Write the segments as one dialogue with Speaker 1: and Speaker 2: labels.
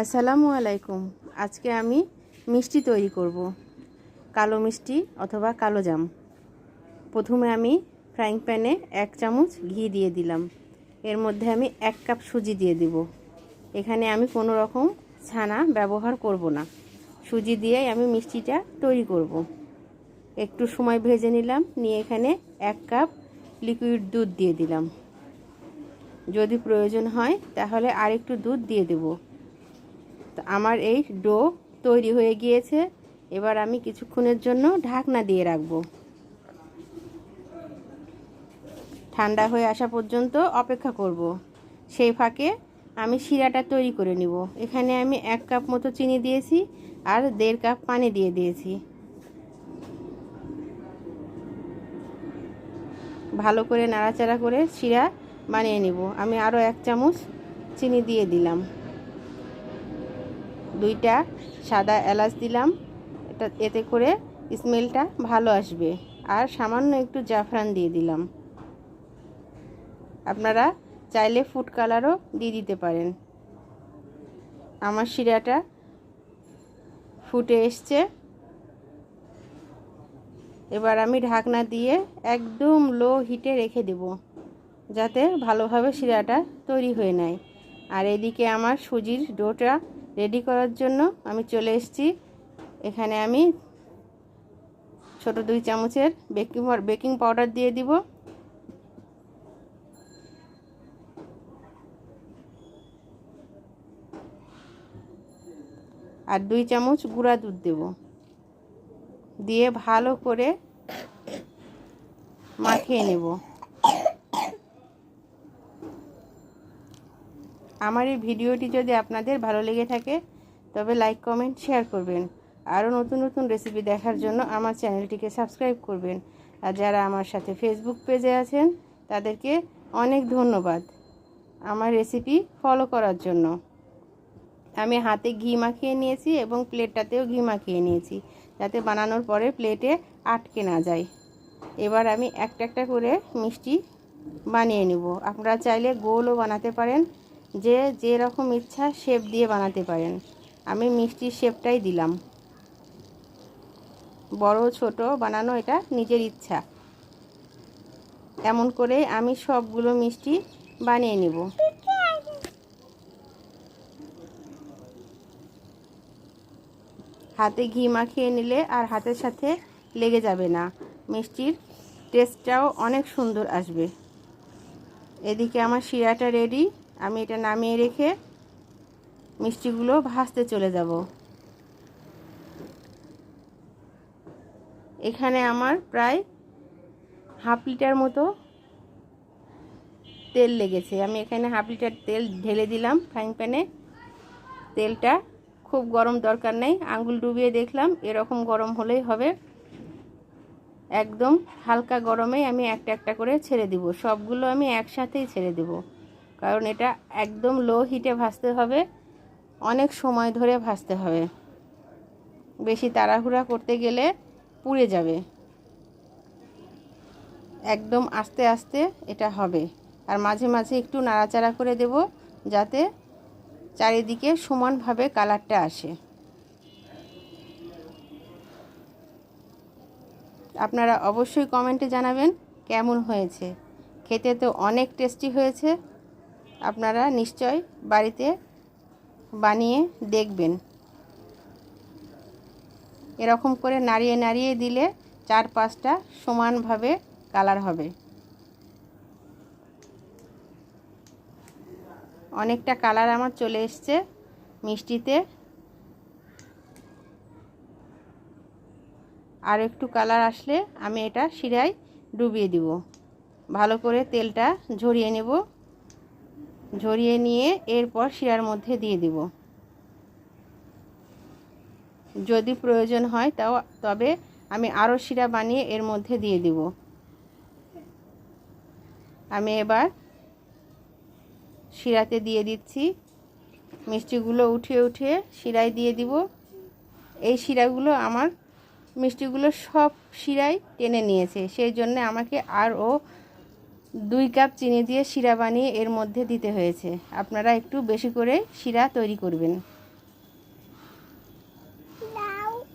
Speaker 1: আসসালামু আলাইকুম। আজকে আমি মিষ্টি তৈরি করব। কালো মিষ্টি অথবা কালো জাম। প্রথমে আমি ফ্রাইং প্যানে এক চামচ ঘি দিয়ে দিলাম। এর মধ্যে আমি এক কাপ সুজি দিয়ে দিব। এখানে আমি কোনো রকম ছানা ব্যবহার করব না। সুজি দিয়েই আমি মিষ্টিটা তৈরি করব। একটু সময় ভেজে নিলাম। নিয়ে এখানে এক কাপ লিকুইড দুধ দিয়ে দিলাম। যদি প্রয়োজন হয় তাহলে আরেকটু দুধ দিয়ে দেবো। তো আমার এই ডো তৈরি হয়ে গিয়েছে। এবার আমি কিছুক্ষণের জন্য ঢাকনা দিয়ে রাখব। ঠান্ডা হয়ে আসা পর্যন্ত অপেক্ষা করব। সেই ফাঁকে আমি শিরাটা তৈরি করে নিব। এখানে আমি এক কাপ মতো চিনি দিয়েছি আর দেড় কাপ পানি দিয়ে দিয়েছি। ভালো করে নাড়াচাড়া করে শিরা বানিয়ে নিব। আমি আরও এক চামচ চিনি দিয়ে দিলাম। দুইটা সাদা এলাচ দিলাম। এটা এতে করে স্মেলটা ভালো আসবে। আর সামান্য একটু জাফরান দিয়ে দিলাম। আপনারা চাইলে ফুড কালারও দিয়ে দিতে পারেন। আমার শিরাটা ফুটে এসছে। এবার আমি ঢাকনা দিয়ে একদম লো হিটে রেখে দেব, যাতে ভালোভাবে শিরাটা তৈরি হয়ে নেয়। আর এদিকে আমার সুজির ডোটা রেডি করার জন্য আমি চলে এসেছি। এখানে আমি ছোট দুই চামচের বেকিং বেকিং পাউডার দিয়ে দিব। আর দুই চামচ গুঁড়া দুধ দেব। দিয়ে ভালো করে মাখিয়ে নেব। আমার এই ভিডিওটি যদি আপনাদের ভালো লেগে থাকে, তবে লাইক কমেন্ট শেয়ার করবেন। আরও নতুন নতুন রেসিপি দেখার জন্য আমার চ্যানেলটিকে সাবস্ক্রাইব করবেন। আর যারা আমার সাথে ফেসবুক পেজে আছেন, তাদেরকে অনেক ধন্যবাদ আমার রেসিপি ফলো করার জন্য। আমি হাতে ঘি মাখিয়ে নিয়েছি এবং প্লেটটাতেও ঘি মাখিয়ে নিয়েছি, যাতে বানানোর পরে প্লেটে আটকে না যায়। এবার আমি একটা একটা করে মিষ্টি বানিয়ে নেব। আপনারা চাইলে গোলও বানাতে পারেন। যে যে রকম ইচ্ছা শেপ দিয়ে বানাতে পারেন। আমি মিষ্টির শেপটাই দিলাম। বড় ছোট বানানো এটা নিজের ইচ্ছা। এমন করে আমি সবগুলো মিষ্টি বানিয়ে নেব। হাতে ঘি মাখিয়ে নিলে আর হাতের সাথে লেগে যাবে না। মিষ্টির টেস্টটাও অনেক সুন্দর আসবে। এদিকে আমার শিরাটা রেডি আমি এটা নামিয়ে রেখে মিষ্টিগুলো ভাজতে চলে যাব। এখানে আমার প্রায় হাফ লিটার মতো তেল লেগেছে। আমি এখানে হাফ লিটার তেল ঢেলে দিলাম ফ্রাইং প্যানে। তেলটা খুব গরম দরকার নেই। আঙ্গুল ডুবিয়ে দেখলাম, এরকম গরম হলেই হবে। একদম হালকা গরমে আমি একটা একটা করে ছেড়ে দিব। সবগুলো আমি একসাথেই ছেড়ে দেব। কারণ এটা একদম লো হিটে ভাজতে হবে। অনেক সময় ধরে ভাজতে হবে। বেশি তাড়াহুড়া করতে গেলে পুড়ে যাবে। একদম আস্তে আস্তে এটা হবে। আর মাঝে মাঝে একটু নাড়াচাড়া করে দেব যাতে চারিদিকে সমানভাবে কালারটা আসে। আপনারা অবশ্যই কমেন্টে জানাবেন কেমন হয়েছে। খেতে তো অনেক টেস্টি হয়েছে। আপনারা নিশ্চয় বাড়িতে বানিয়ে দেখবেন। এরকম করে নাড়িয়ে নাড়িয়ে দিলে চার পাঁচটা সমানভাবে কালার হবে। অনেকটা কালার আমার চলে এসছে মিষ্টিতে। আর একটু কালার আসলে আমি এটা শিরায় ডুবিয়ে দিব। ভালো করে তেলটা ঝরিয়ে নেব। ঝরিয়ে নিয়ে এরপর শিরার মধ্যে দিয়ে দিব। যদি প্রয়োজন হয় তাও, তবে আমি আরও শিরা বানিয়ে এর মধ্যে দিয়ে দিব। আমি এবার শিরাতে দিয়ে দিচ্ছি। মিষ্টিগুলো উঠিয়ে উঠিয়ে শিরায় দিয়ে দিব। এই শিরাগুলো আমার মিষ্টিগুলো সব শিরাই টেনে নিয়েছে। সেই জন্য আমাকে আরও দুই কাপ চিনি দিয়ে শিরা বানিয়ে এর মধ্যে দিতে হয়েছে। আপনারা একটু বেশি করে শিরা তৈরি করবেন।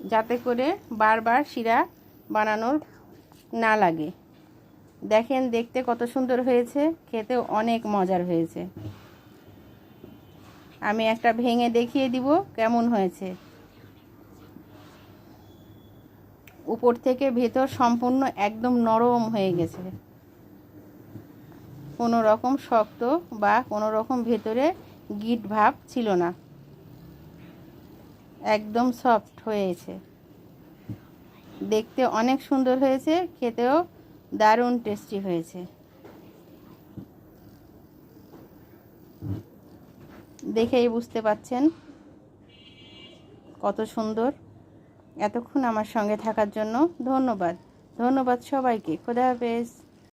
Speaker 1: যাতে করে বারবার শিরা বানানোর না লাগে। দেখেন, দেখতে কত সুন্দর হয়েছে খেতে অনেক মজার হয়েছে। আমি একটা ভেঙে দেখিয়ে দিব কেমন হয়েছে। উপর থেকে ভেতর সম্পূর্ণ একদম নরম হয়ে গেছে। কোনো রকম শক্ত বা কোনো রকম ভেতরে গিট ভাব ছিল না। একদম সফট হয়েছে। দেখতে অনেক সুন্দর হয়েছে, খেতেও দারুণ টেস্টি হয়েছে। দেখেই বুঝতে পাচ্ছেন কত সুন্দর। এতক্ষণ আমার সঙ্গে থাকার জন্য ধন্যবাদ। ধন্যবাদ সবাইকে। খোদা হাফেজ।